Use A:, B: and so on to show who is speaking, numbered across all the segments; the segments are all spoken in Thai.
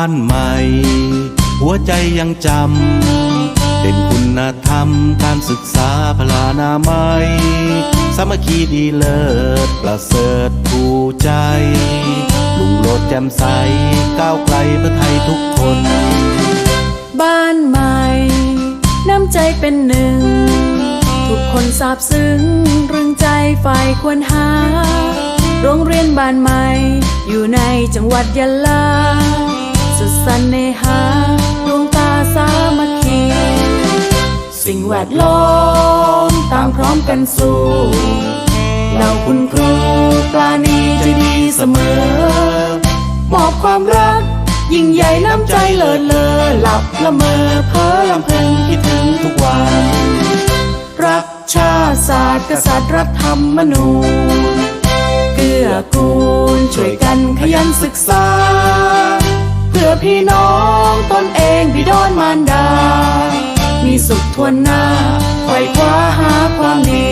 A: านใหม่ หัวใจ
B: ยังจำ เป็นคุณธรรมการศึกษาพลานามัย สามัคคีดีเลิศประเสริฐผู้ใจ ลุงโลดแจ่มใส ก้าวไกลเพื่อไทยทุกคน
A: บ้านใหม่ น้ำใจเป็นหนึ่ง ทุกคนซาบซึ้งเรื่องใจฝ่ายควรหาโรงเรียนบ้านใหม่ อยู่ในจังหวัดยะลา สุดสันเนหาดวงตาสามัคคี สิ่งแวดล้อมตามพร้อมกันสู่เหล่าคุณครูปราณีใจดีเสมอ มอบความรัก ยิ่งใหญ่น้ำใจเลิศเลอหลับละเมอเพ้อลำพึงคิดถึงทุกวัน รักชาติศาสตร์กษัตริย์รัฐธรรมนูญ พี่น้องตนเองบิดอนมารดา มีสุขทวนหน้าไขว่คว้าหาความดี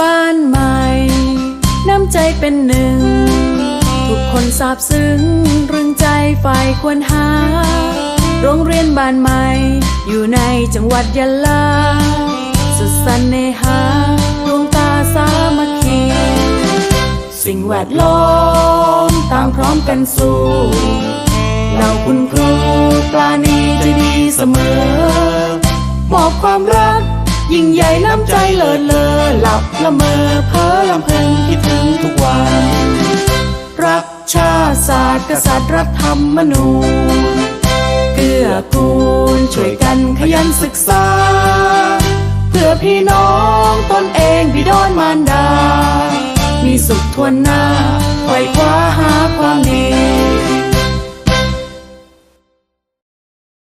A: บ้านใหม่น้ำใจเป็นหนึ่ง กคนซาบซึ้งเรื่องใจฝ่ายควรหา โรงเรียนบ้านใหม่ อยู่ในจังหวัดยะลา สุดสันเนหาดวงตาสามัคคี สิ่งแวดล้อมต่างพร้อมกันสู่เราคุณครูปราณีใจดีเสมอมอบความรักยิ่งใหญ่น้ำใจเลิศเลอหลับละเมอเพ้อลำพึงคิดถึงทุกวัน รักชาติศาสตร์กษัตริย์รัฐธรรมนูญเกื้อกูลช่วยกันขยันศึกษา เพื่อพี่น้องตนเองบิดอนมารดา มีสุขทวนหน้าไว่คว้า